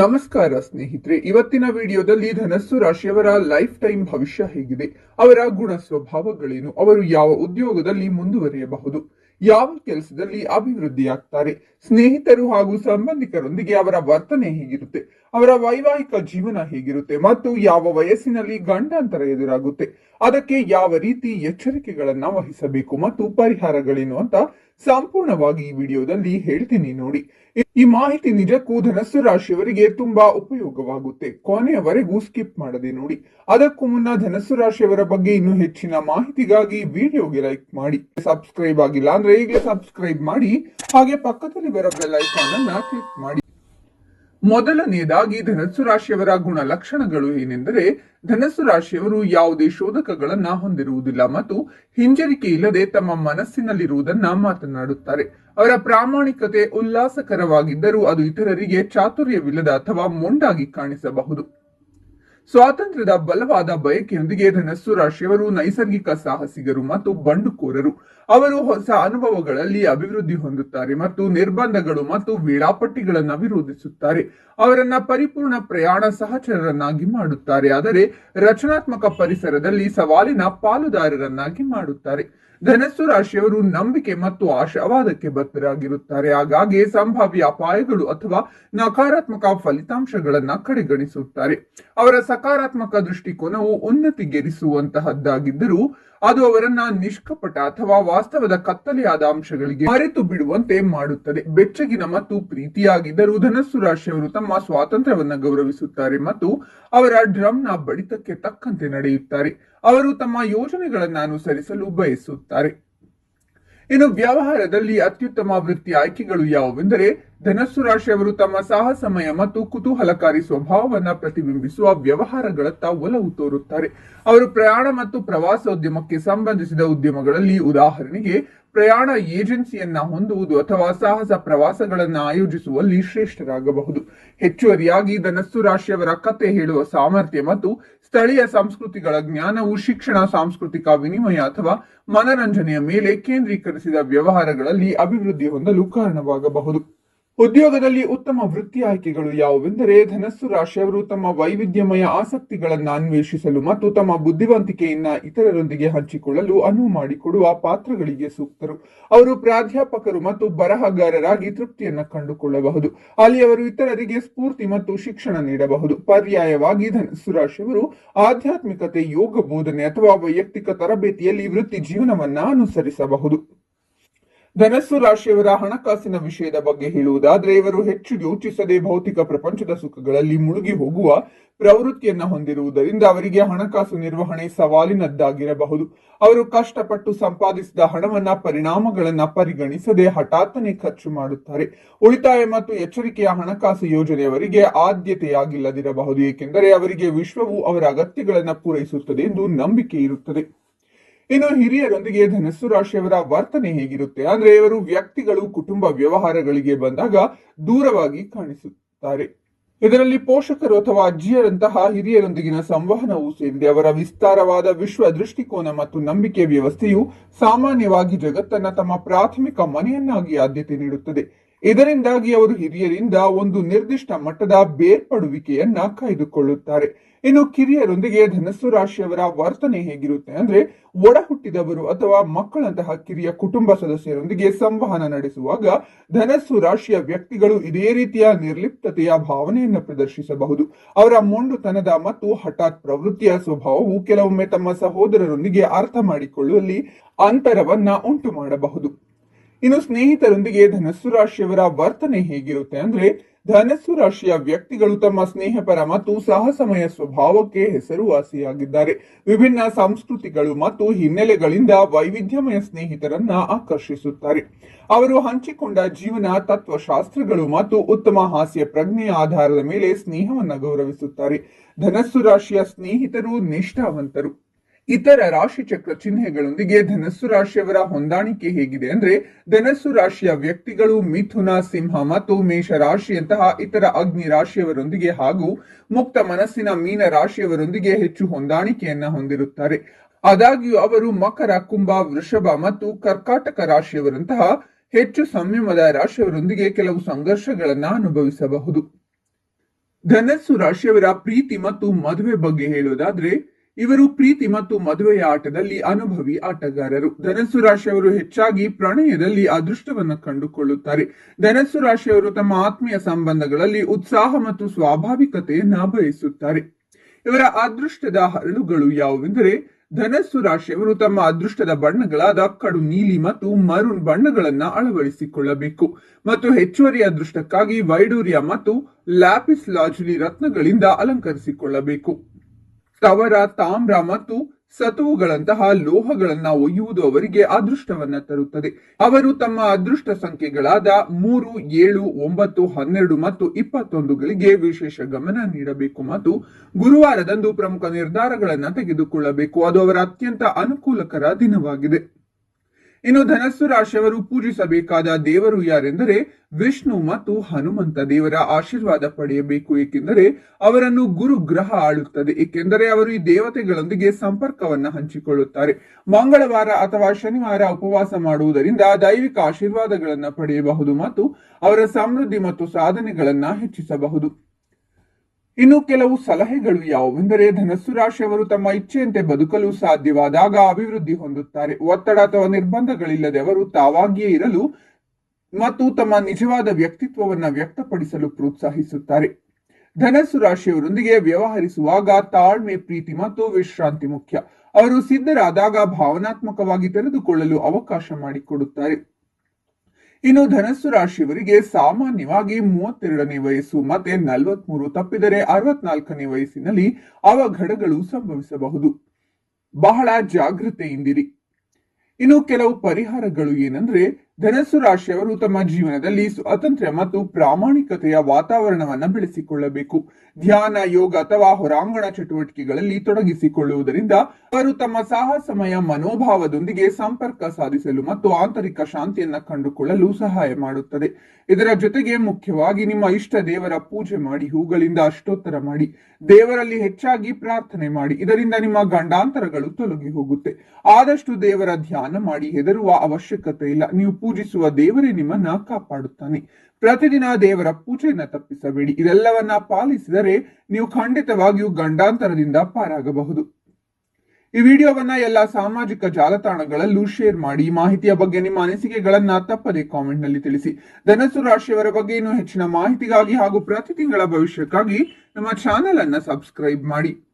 ನಮಸ್ಕಾರ ಸ್ನೇಹಿತರೆ, ಇವತ್ತಿನ ವಿಡಿಯೋದಲ್ಲಿ ಧನಸ್ಸು ರಾಶಿಯವರ ಲೈಫ್ ಟೈಮ್ ಭವಿಷ್ಯ ಹೇಗಿದೆ, ಅವರ ಗುಣ ಸ್ವಭಾವಗಳೇನು, ಅವರು ಯಾವ ಉದ್ಯೋಗದಲ್ಲಿ ಮುಂದುವರಿಯಬಹುದು, ಯಾವ ಕೆಲಸದಲ್ಲಿ ಅಭಿವೃದ್ಧಿಯಾಗ್ತಾರೆ, ಸ್ನೇಹಿತರು ಹಾಗೂ ಸಂಬಂಧಿಕರೊಂದಿಗೆ ಅವರ ವರ್ತನೆ ಹೇಗಿರುತ್ತೆ, ಅವರ ವೈವಾಹಿಕ ಜೀವನ ಹೇಗಿರುತ್ತೆ ಮತ್ತು ಯಾವ ವಯಸ್ಸಿನಲ್ಲಿ ಗಂಡಾಂತರ ಎದುರಾಗುತ್ತೆ, ಅದಕ್ಕೆ ಯಾವ ರೀತಿ ಎಚ್ಚರಿಕೆಗಳನ್ನ ವಹಿಸಬೇಕು ಮತ್ತು ಪರಿಹಾರಗಳೇನು ಅಂತ ಸಂಪೂರ್ಣವಾಗಿ ಈ ವಿಡಿಯೋದಲ್ಲಿ ಹೇಳ್ತೀನಿ ನೋಡಿ. ಈ- ಮಾಹಿತಿ ನಿಜಕ್ಕೂ ಧನಸ್ಸು ರಾಶಿಯವರಿಗೆ ತುಂಬಾ ಉಪಯೋಗವಾಗುತ್ತೆ. ಕೊನೆಯವರೆಗೂ ಸ್ಕಿಪ್ ಮಾಡದೆ ನೋಡಿ. ಅದಕ್ಕೂ ಮುನ್ನ ಧನಸ್ಸು ರಾಶಿಯವರ ಬಗ್ಗೆ ಇನ್ನೂ ಹೆಚ್ಚಿನ ಮಾಹಿತಿಗಾಗಿ ವಿಡಿಯೋಗೆ ಲೈಕ್ ಮಾಡಿ. ಸಬ್ಸ್ಕ್ರೈಬ್ ಆಗಿಲ್ಲ ಅಂದ್ರೆ ಈಗಲೇ ಸಬ್ಸ್ಕ್ರೈಬ್ ಮಾಡಿ. ಹಾಗೆ ಪಕ್ಕದಲ್ಲಿ ಬರೋ ಬೆಲ್ ಐಕಾನ್ ಅನ್ನ ಕ್ಲಿಕ್ ಮಾಡಿ. ಮೊದಲನೆಯದಾಗಿ ಧನಸ್ಸು ರಾಶಿಯವರ ಗುಣಲಕ್ಷಣಗಳು ಏನೆಂದರೆ, ಧನಸ್ಸು ರಾಶಿಯವರು ಯಾವುದೇ ಶೋಧಕಗಳನ್ನ ಹೊಂದಿರುವುದಿಲ್ಲ ಮತ್ತು ಹಿಂಜರಿಕೆ ಇಲ್ಲದೆ ತಮ್ಮ ಮನಸ್ಸಿನಲ್ಲಿರುವುದನ್ನ ಮಾತನಾಡುತ್ತಾರೆ. ಅವರ ಪ್ರಾಮಾಣಿಕತೆ ಉಲ್ಲಾಸಕರವಾಗಿದ್ದರೂ ಅದು ಇತರರಿಗೆ ಚಾತುರ್ಯವಿಲ್ಲದ ಅಥವಾ ಮೊಂಡಾಗಿ ಕಾಣಿಸಬಹುದು. ಸ್ವಾತಂತ್ರ್ಯದ ಬಲವಾದ ಬಯಕೆಯೊಂದಿಗೆ ಧನಸ್ಸು ರಾಶಿಯವರು ನೈಸರ್ಗಿಕ ಸಾಹಸಿಗರು ಮತ್ತು ಬಂಡುಕೋರರು. ಅವರು ಹೊಸ ಅನುಭವಗಳಲ್ಲಿ ಅಭಿವೃದ್ಧಿ ಹೊಂದುತ್ತಾರೆ ಮತ್ತು ನಿರ್ಬಂಧಗಳು ಮತ್ತು ವೇಳಾಪಟ್ಟಿಗಳನ್ನು ವಿರೋಧಿಸುತ್ತಾರೆ. ಅವರನ್ನ ಪರಿಪೂರ್ಣ ಪ್ರಯಾಣ ಸಹಚರರನ್ನಾಗಿ ಮಾಡುತ್ತಾರೆ. ಆದರೆ ರಚನಾತ್ಮಕ ಪರಿಸರದಲ್ಲಿ ಸವಾಲಿನ ಪಾಲುದಾರರನ್ನಾಗಿ ಮಾಡುತ್ತಾರೆ. ಧನಸ್ಸು ರಾಶಿಯವರು ನಂಬಿಕೆ ಮತ್ತು ಆಶಾವಾದಕ್ಕೆ ಬದ್ಧರಾಗಿರುತ್ತಾರೆ. ಹಾಗಾಗಿ ಸಂಭಾವ್ಯ ಅಪಾಯಗಳು ಅಥವಾ ನಕಾರಾತ್ಮಕ ಫಲಿತಾಂಶಗಳನ್ನ ಕಡೆಗಣಿಸುತ್ತಾರೆ. ಅವರ ಸಕಾರಾತ್ಮಕ ದೃಷ್ಟಿಕೋನವು ಉನ್ನತಿಗೇರಿಸುವಂತಹದ್ದಾಗಿದ್ದರೂ ಅದು ಅವರನ್ನ ನಿಷ್ಕಪಟ ಅಥವಾ ವಾಸ್ತವದ ಕತ್ತಲೆಯಾದ ಅಂಶಗಳಿಗೆ ಮರೆತು ಬಿಡುವಂತೆ ಮಾಡುತ್ತದೆ. ಬೆಚ್ಚಗಿನ ಮತ್ತು ಪ್ರೀತಿಯಾಗಿದ್ದರೂ ಧನಸ್ಸು ರಾಶಿಯವರು ತಮ್ಮ ಸ್ವಾತಂತ್ರ್ಯವನ್ನು ಗೌರವಿಸುತ್ತಾರೆ ಮತ್ತು ಅವರ ಡ್ರಮ್ನ ಬಡಿತಕ್ಕೆ ತಕ್ಕಂತೆ ನಡೆಯುತ್ತಾರೆ. ಅವರು ತಮ್ಮ ಯೋಜನೆಗಳನ್ನು ಅನುಸರಿಸಲು ಬಯಸುತ್ತಾರೆ. ಇನ್ನು ವ್ಯವಹಾರದಲ್ಲಿ ಅತ್ಯುತ್ತಮ ವೃತ್ತಿ ಆಯ್ಕೆಗಳು ಯಾವುವೆಂದರೆ, ಧನಸ್ಸು ರಾಶಿಯವರು ತಮ್ಮ ಸಾಹಸಮಯ ಮತ್ತು ಕುತೂಹಲಕಾರಿ ಸ್ವಭಾವವನ್ನು ಪ್ರತಿಬಿಂಬಿಸುವ ವ್ಯವಹಾರಗಳತ್ತ ಒಲವು ತೋರುತ್ತಾರೆ. ಅವರು ಪ್ರಯಾಣ ಮತ್ತು ಪ್ರವಾಸೋದ್ಯಮಕ್ಕೆ ಸಂಬಂಧಿಸಿದ ಉದ್ಯಮಗಳಲ್ಲಿ ಉದಾಹರಣೆಗೆ ಪ್ರಯಾಣ ಏಜೆನ್ಸಿಯನ್ನ ಹೊಂದುವುದು ಅಥವಾ ಸಾಹಸ ಪ್ರವಾಸಗಳನ್ನು ಆಯೋಜಿಸುವಲ್ಲಿ ಶ್ರೇಷ್ಠರಾಗಬಹುದು. ಹೆಚ್ಚುವರಿಯಾಗಿ ಧನಸ್ಸು ರಾಶಿಯವರ ಕತೆ ಹೇಳುವ ಸಾಮರ್ಥ್ಯ ಮತ್ತು ಸ್ಥಳೀಯ ಸಂಸ್ಕೃತಿಗಳ ಜ್ಞಾನವು ಶಿಕ್ಷಣ, ಸಾಂಸ್ಕೃತಿಕ ವಿನಿಮಯ ಅಥವಾ ಮನರಂಜನೆಯ ಮೇಲೆ ಕೇಂದ್ರೀಕರಿಸಿದ ವ್ಯವಹಾರಗಳಲ್ಲಿ ಅಭಿವೃದ್ಧಿ ಹೊಂದಲು ಕಾರಣವಾಗಬಹುದು. ಉದ್ಯೋಗದಲ್ಲಿ ಉತ್ತಮ ವೃತ್ತಿ ಆಯ್ಕೆಗಳು ಯಾವುವೆಂದರೆ ಧನಸ್ಸು ರಾಶಿಯವರು ತಮ್ಮ ವೈವಿಧ್ಯಮಯ ಆಸಕ್ತಿಗಳನ್ನು ಅನ್ವೇಷಿಸಲು ಮತ್ತು ತಮ್ಮ ಬುದ್ಧಿವಂತಿಕೆಯನ್ನ ಇತರರೊಂದಿಗೆ ಹಂಚಿಕೊಳ್ಳಲು ಅನುವು ಮಾಡಿಕೊಡುವ ಪಾತ್ರಗಳಿಗೆ ಸೂಕ್ತರು. ಅವರು ಪ್ರಾಧ್ಯಾಪಕರು ಮತ್ತು ಬರಹಗಾರರಾಗಿ ತೃಪ್ತಿಯನ್ನು ಕಂಡುಕೊಳ್ಳಬಹುದು. ಅಲ್ಲಿ ಅವರು ಇತರರಿಗೆ ಸ್ಫೂರ್ತಿ ಮತ್ತು ಶಿಕ್ಷಣ ನೀಡಬಹುದು. ಪರ್ಯಾಯವಾಗಿ ಧನಸ್ಸು ರಾಶಿಯವರು ಆಧ್ಯಾತ್ಮಿಕತೆ, ಯೋಗ ಬೋಧನೆ ಅಥವಾ ವೈಯಕ್ತಿಕ ತರಬೇತಿಯಲ್ಲಿ ವೃತ್ತಿ ಜೀವನವನ್ನ ಅನುಸರಿಸಬಹುದು. ಧನಸ್ಸು ರಾಶಿಯವರ ಹಣಕಾಸಿನ ವಿಷಯದ ಬಗ್ಗೆ ಹೇಳುವುದಾದರೆ, ಇವರು ಹೆಚ್ಚು ಯೋಚಿಸದೆ ಭೌತಿಕ ಪ್ರಪಂಚದ ಸುಖಗಳಲ್ಲಿ ಮುಳುಗಿ ಹೋಗುವ ಪ್ರವೃತ್ತಿಯನ್ನು ಹೊಂದಿರುವುದರಿಂದ ಅವರಿಗೆ ಹಣಕಾಸು ನಿರ್ವಹಣೆ ಸವಾಲಿನದ್ದಾಗಿರಬಹುದು. ಅವರು ಕಷ್ಟಪಟ್ಟು ಸಂಪಾದಿಸಿದ ಹಣವನ್ನ, ಪರಿಣಾಮಗಳನ್ನ ಪರಿಗಣಿಸದೆ ಹಠಾತ್ತನೆ ಖರ್ಚು ಮಾಡುತ್ತಾರೆ. ಉಳಿತಾಯ ಮತ್ತು ಎಚ್ಚರಿಕೆಯ ಹಣಕಾಸು ಯೋಜನೆಯವರಿಗೆ ಆದ್ಯತೆಯಾಗಿಲ್ಲದಿರಬಹುದು, ಏಕೆಂದರೆ ಅವರಿಗೆ ವಿಶ್ವವು ಅವರ ಅಗತ್ಯಗಳನ್ನು ಪೂರೈಸುತ್ತದೆ ಎಂದು ನಂಬಿಕೆ ಇರುತ್ತದೆ. ಇನ್ನು ಹಿರಿಯರೊಂದಿಗೆ ಧನಸ್ಸು ರಾಶಿಯವರ ವರ್ತನೆ ಹೇಗಿರುತ್ತೆ? ಅಂದ್ರೆ ಇವರು ವ್ಯಕ್ತಿಗಳು, ಕುಟುಂಬ ವ್ಯವಹಾರಗಳಿಗೆ ಬಂದಾಗ ದೂರವಾಗಿ ಕಾಣಿಸುತ್ತಾರೆ. ಇದರಲ್ಲಿ ಪೋಷಕರು ಅಥವಾ ಅಜ್ಜಿಯರಂತಹ ಹಿರಿಯರೊಂದಿಗಿನ ಸಂವಹನವು ಸೇರಿದೆ. ಅವರ ವಿಸ್ತಾರವಾದ ವಿಶ್ವ ದೃಷ್ಟಿಕೋನ ಮತ್ತು ನಂಬಿಕೆ ವ್ಯವಸ್ಥೆಯು ಸಾಮಾನ್ಯವಾಗಿ ಜಗತ್ತನ್ನ ತಮ್ಮ ಪ್ರಾಥಮಿಕ ಮನೆಯನ್ನಾಗಿ ಆದ್ಯತೆ ನೀಡುತ್ತದೆ. ಇದರಿಂದಾಗಿ ಅವರು ಹಿರಿಯರಿಂದ ಒಂದು ನಿರ್ದಿಷ್ಟ ಮಟ್ಟದ ಬೇರ್ಪಡುವಿಕೆಯನ್ನ ಕಾಯ್ದುಕೊಳ್ಳುತ್ತಾರೆ. ಇನ್ನು ಕಿರಿಯರೊಂದಿಗೆ ಧನಸ್ಸು ರಾಶಿಯವರ ವರ್ತನೆ ಹೇಗಿರುತ್ತೆ ಅಂದ್ರೆ ಒಡ ಹುಟ್ಟಿದವರು ಅಥವಾ ಮಕ್ಕಳಂತಹ ಕಿರಿಯ ಕುಟುಂಬ ಸದಸ್ಯರೊಂದಿಗೆ ಸಂವಹನ ನಡೆಸುವಾಗ ಧನಸ್ಸು ರಾಶಿಯ ವ್ಯಕ್ತಿಗಳು ಇದೇ ರೀತಿಯ ನಿರ್ಲಿಪ್ತತೆಯ ಭಾವನೆಯನ್ನು ಪ್ರದರ್ಶಿಸಬಹುದು. ಅವರ ಮೊಂಡುತನದ ಮತ್ತು ಹಠಾತ್ ಪ್ರವೃತ್ತಿಯ ಸ್ವಭಾವವು ಕೆಲವೊಮ್ಮೆ ತಮ್ಮ ಸಹೋದರರೊಂದಿಗೆ ಅರ್ಥ ಮಾಡಿಕೊಳ್ಳುವಲ್ಲಿ ಅಂತರವನ್ನ ಉಂಟು ಮಾಡಬಹುದು ಇನ್ನು ಸ್ನೇಹಿತರೊಂದಿಗೆ ಧನಸ್ಸು ರಾಶಿಯವರ ವರ್ತನೆ ಹೇಗಿರುತ್ತೆ ಅಂದ್ರೆ, ಧನಸ್ಸು ರಾಶಿಯ ವ್ಯಕ್ತಿಗಳು ತಮ್ಮ ಸ್ನೇಹಪರ ಮತ್ತು ಸಾಹಸಮಯ ಸ್ವಭಾವಕ್ಕೆ ಹೆಸರುವಾಸಿಯಾಗಿದ್ದಾರೆ. ವಿಭಿನ್ನ ಸಂಸ್ಕೃತಿಗಳು ಮತ್ತು ಹಿನ್ನೆಲೆಗಳಿಂದ ವೈವಿಧ್ಯಮಯ ಸ್ನೇಹಿತರನ್ನ ಆಕರ್ಷಿಸುತ್ತಾರೆ. ಅವರು ಹಂಚಿಕೊಂಡ ಜೀವನ, ತತ್ವಶಾಸ್ತ್ರಗಳು ಮತ್ತು ಉತ್ತಮ ಹಾಸ್ಯ ಪ್ರಜ್ಞೆಯ ಆಧಾರದ ಮೇಲೆ ಸ್ನೇಹವನ್ನ ಗೌರವಿಸುತ್ತಾರೆ. ಧನಸ್ಸು ರಾಶಿಯ ಸ್ನೇಹಿತರು ನಿಷ್ಠಾವಂತರು. ಇತರ ರಾಶಿ ಚಕ್ರ ಚಿಹ್ನೆಗಳೊಂದಿಗೆ ಧನಸ್ಸು ರಾಶಿಯವರ ಹೊಂದಾಣಿಕೆ ಹೇಗಿದೆ ಅಂದ್ರೆ ಧನಸ್ಸು ರಾಶಿಯ ವ್ಯಕ್ತಿಗಳು ಮಿಥುನ, ಸಿಂಹ ಮತ್ತು ಮೇಷ ರಾಶಿಯಂತಹ ಇತರ ಅಗ್ನಿ ರಾಶಿಯವರೊಂದಿಗೆ ಹಾಗೂ ಮುಕ್ತ ಮನಸ್ಸಿನ ಮೀನ ರಾಶಿಯವರೊಂದಿಗೆ ಹೆಚ್ಚು ಹೊಂದಾಣಿಕೆಯನ್ನ ಹೊಂದಿರುತ್ತಾರೆ. ಆದಾಗ್ಯೂ ಅವರು ಮಕರ, ಕುಂಭ, ವೃಷಭ ಮತ್ತು ಕರ್ಕಾಟಕ ರಾಶಿಯವರಂತಹ ಹೆಚ್ಚು ಸಂಯಮದ ರಾಶಿಯವರೊಂದಿಗೆ ಕೆಲವು ಸಂಘರ್ಷಗಳನ್ನ ಅನುಭವಿಸಬಹುದು. ಧನಸ್ಸು ರಾಶಿಯವರ ಪ್ರೀತಿ ಮತ್ತು ಮದುವೆ ಬಗ್ಗೆ ಹೇಳೋದಾದ್ರೆ ಇವರು ಪ್ರೀತಿ ಮತ್ತು ಮದುವೆಯ ಆಟದಲ್ಲಿ ಅನುಭವಿ ಆಟಗಾರರು. ಧನಸ್ಸು ರಾಶಿಯವರು ಹೆಚ್ಚಾಗಿ ಪ್ರಣಯದಲ್ಲಿ ಅದೃಷ್ಟವನ್ನು ಕಂಡುಕೊಳ್ಳುತ್ತಾರೆ. ಧನಸ್ಸು ರಾಶಿಯವರು ತಮ್ಮ ಆತ್ಮೀಯ ಸಂಬಂಧಗಳಲ್ಲಿ ಉತ್ಸಾಹ ಮತ್ತು ಸ್ವಾಭಾವಿಕತೆಯನ್ನ ಬಯಸುತ್ತಾರೆ. ಇವರ ಅದೃಷ್ಟದ ಹರಳುಗಳು ಯಾವುವೆಂದರೆ, ಧನಸ್ಸು ರಾಶಿಯವರು ತಮ್ಮ ಅದೃಷ್ಟದ ಬಣ್ಣಗಳಾದ ಕಡು ನೀಲಿ ಮತ್ತು ಮರುಣ್ ಬಣ್ಣಗಳನ್ನ ಅಳವಡಿಸಿಕೊಳ್ಳಬೇಕು. ಮತ್ತು ಹೆಚ್ಚುವರಿ ಅದೃಷ್ಟಕ್ಕಾಗಿ ವೈಡೂರ್ಯ ಮತ್ತು ಲ್ಯಾಪಿಸ್ ಲಾಜುಲಿ ರತ್ನಗಳಿಂದ ಅಲಂಕರಿಸಿಕೊಳ್ಳಬೇಕು. ತವರ ತಾಮ್ರ ಮತ್ತು ಸತುವುಗಳಂತಹ ಲೋಹಗಳನ್ನ ಒಯ್ಯುವುದು ಅವರಿಗೆ ಅದೃಷ್ಟವನ್ನ ತರುತ್ತದೆ. ಅವರು ತಮ್ಮ ಅದೃಷ್ಟ ಸಂಖ್ಯೆಗಳಾದ ಮೂರು, ಏಳು, ಒಂಬತ್ತು, ಹನ್ನೆರಡು ಮತ್ತು ಇಪ್ಪತ್ತೊಂದುಗಳಿಗೆ ವಿಶೇಷ ಗಮನ ನೀಡಬೇಕು ಮತ್ತು ಗುರುವಾರದಂದು ಪ್ರಮುಖ ನಿರ್ಧಾರಗಳನ್ನ ತೆಗೆದುಕೊಳ್ಳಬೇಕು. ಅದು ಅವರ ಅತ್ಯಂತ ಅನುಕೂಲಕರ ದಿನವಾಗಿದೆ. ಇನ್ನು ಧನಸ್ಸು ರಾಶಿಯವರು ಪೂಜಿಸಬೇಕಾದ ದೇವರು ಯಾರೆಂದರೆ ವಿಷ್ಣು ಮತ್ತು ಹನುಮಂತ ದೇವರ ಆಶೀರ್ವಾದ ಪಡೆಯಬೇಕು, ಏಕೆಂದರೆ ಅವರನ್ನು ಗುರು ಗ್ರಹ ಆಳುತ್ತದೆ. ಏಕೆಂದರೆ ಅವರು ಈ ದೇವತೆಗಳೊಂದಿಗೆ ಸಂಪರ್ಕವನ್ನು ಹಂಚಿಕೊಳ್ಳುತ್ತಾರೆ. ಮಂಗಳವಾರ ಅಥವಾ ಶನಿವಾರ ಉಪವಾಸ ಮಾಡುವುದರಿಂದ ದೈವಿಕ ಆಶೀರ್ವಾದಗಳನ್ನು ಪಡೆಯಬಹುದು ಮತ್ತು ಅವರ ಸಮೃದ್ಧಿ ಮತ್ತು ಸಾಧನೆಗಳನ್ನು ಹೆಚ್ಚಿಸಬಹುದು. ಇನ್ನು ಕೆಲವು ಸಲಹೆಗಳು ಯಾವುವೆಂದರೆ ಧನಸ್ಸು ರಾಶಿಯವರು ತಮ್ಮ ಇಚ್ಛೆಯಂತೆ ಬದುಕಲು ಸಾಧ್ಯವಾದಾಗ ಅಭಿವೃದ್ಧಿ ಹೊಂದುತ್ತಾರೆ. ಒತ್ತಡ ಅಥವಾ ನಿರ್ಬಂಧಗಳಿಲ್ಲದೆ ಅವರು ತಾವಾಗಿಯೇ ಇರಲು ಮತ್ತು ತಮ್ಮ ನಿಜವಾದ ವ್ಯಕ್ತಿತ್ವವನ್ನು ವ್ಯಕ್ತಪಡಿಸಲು ಪ್ರೋತ್ಸಾಹಿಸುತ್ತಾರೆ. ಧನಸ್ಸು ರಾಶಿಯವರೊಂದಿಗೆ ವ್ಯವಹರಿಸುವಾಗ ತಾಳ್ಮೆ, ಪ್ರೀತಿ ಮತ್ತು ವಿಶ್ರಾಂತಿ ಮುಖ್ಯ. ಅವರು ಸಿದ್ಧರಾದಾಗ ಭಾವನಾತ್ಮಕವಾಗಿ ತೆರೆದುಕೊಳ್ಳಲು ಅವಕಾಶ ಮಾಡಿಕೊಡುತ್ತಾರೆ. ಇನ್ನು ಧನಸ್ಸು ರಾಶಿಯವರಿಗೆ ಸಾಮಾನ್ಯವಾಗಿ ಮೂವತ್ತೆರಡನೇ ವಯಸ್ಸು ಮತ್ತೆ ನಲವತ್ಮೂರು ತಪ್ಪಿದರೆ ಅರವತ್ನಾಲ್ಕನೇ ವಯಸ್ಸಿನಲ್ಲಿ ಅವಘಡಗಳು ಸಂಭವಿಸಬಹುದು. ಬಹಳ ಜಾಗೃತೆಯಿಂದಿರಿ ಇನ್ನು ಕೆಲವು ಪರಿಹಾರಗಳು ಏನಂದ್ರೆ ಧನಸ್ಸು ರಾಶಿಯವರು ತಮ್ಮ ಜೀವನದಲ್ಲಿ ಸ್ವಾತಂತ್ರ್ಯ ಮತ್ತು ಪ್ರಾಮಾಣಿಕತೆಯ ವಾತಾವರಣವನ್ನು ಬೆಳೆಸಿಕೊಳ್ಳಬೇಕು. ಧ್ಯಾನ, ಯೋಗ ಅಥವಾ ಹೊರಾಂಗಣ ಚಟುವಟಿಕೆಗಳಲ್ಲಿ ತೊಡಗಿಸಿಕೊಳ್ಳುವುದರಿಂದ ಅವರು ತಮ್ಮ ಸಾಹಸಮಯ ಮನೋಭಾವದೊಂದಿಗೆ ಸಂಪರ್ಕ ಸಾಧಿಸಲು ಮತ್ತು ಆಂತರಿಕ ಶಾಂತಿಯನ್ನ ಕಂಡುಕೊಳ್ಳಲು ಸಹಾಯ ಮಾಡುತ್ತದೆ. ಇದರ ಜೊತೆಗೆ ಮುಖ್ಯವಾಗಿ ನಿಮ್ಮ ಇಷ್ಟ ದೇವರ ಪೂಜೆ ಮಾಡಿ, ಹೂಗಳಿಂದ ಅಷ್ಟೋತ್ತರ ಮಾಡಿ, ದೇವರಲ್ಲಿ ಹೆಚ್ಚಾಗಿ ಪ್ರಾರ್ಥನೆ ಮಾಡಿ, ಇದರಿಂದ ನಿಮ್ಮ ಗಂಡಾಂತರಗಳು ತೊಲಗಿ ಹೋಗುತ್ತೆ. ಆದಷ್ಟು ದೇವರ ಧ್ಯಾನ ಮಾಡಿ, ಹೆದರುವ ಅವಶ್ಯಕತೆ ಇಲ್ಲ. ನೀವು ಪೂಜಿಸುವ ದೇವರೇ ನಿಮ್ಮನ್ನ ಕಾಪಾಡುತ್ತಾನೆ. ಪ್ರತಿದಿನ ದೇವರ ಪೂಜೆಯನ್ನ ತಪ್ಪಿಸಬೇಡಿ. ಇದೆಲ್ಲವನ್ನ ಪಾಲಿಸಿದರೆ ನೀವು ಖಂಡಿತವಾಗಿಯೂ ಗಂಡಾಂತರದಿಂದ ಪಾರಾಗಬಹುದು. ಈ ವಿಡಿಯೋವನ್ನ ಎಲ್ಲ ಸಾಮಾಜಿಕ ಜಾಲತಾಣಗಳಲ್ಲೂ ಶೇರ್ ಮಾಡಿ. ಮಾಹಿತಿಯ ಬಗ್ಗೆ ನಿಮ್ಮ ಅನಿಸಿಕೆಗಳನ್ನ ತಪ್ಪದೆ ಕಾಮೆಂಟ್ನಲ್ಲಿ ತಿಳಿಸಿ. ಧನಸು ರಾಶಿಯವರ ಬಗ್ಗೆ ಇನ್ನೂ ಹೆಚ್ಚಿನ ಮಾಹಿತಿಗಾಗಿ ಹಾಗೂ ಪ್ರತಿ ತಿಂಗಳ ಭವಿಷ್ಯಕ್ಕಾಗಿ ನಮ್ಮ ಚಾನೆಲ್ ಅನ್ನ ಸಬ್ಸ್ಕ್ರೈಬ್ ಮಾಡಿ.